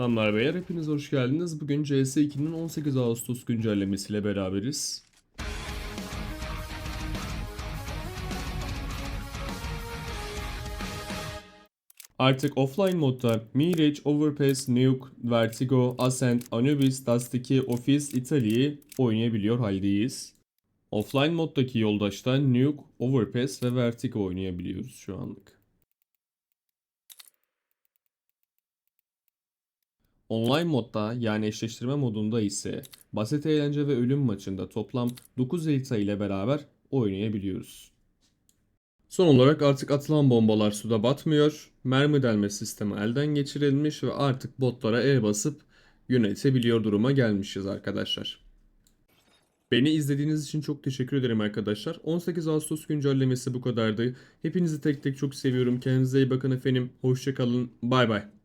Hanımlar beyler hepiniz hoş geldiniz. Bugün CS2'nin 18 Ağustos güncellemesiyle beraberiz. Artık offline modda Mirage, Overpass, Nuke, Vertigo, Ascent, Anubis, Dust 2, Office, Italy'yi oynayabiliyor haldeyiz. Offline moddaki yoldaşta Nuke, Overpass ve Vertigo oynayabiliyoruz şu anlık. Online modda yani eşleştirme modunda ise basit eğlence ve ölüm maçında toplam 9 harita ile beraber oynayabiliyoruz. Son olarak artık atılan bombalar suda batmıyor, mermi delme sistemi elden geçirilmiş ve artık botlara el basıp yönetebiliyor duruma gelmişiz arkadaşlar. Beni izlediğiniz için çok teşekkür ederim arkadaşlar. 18 Ağustos güncellemesi bu kadardı. Hepinizi tek tek çok seviyorum. Kendinize iyi bakın efendim. Hoşçakalın. Bay bay.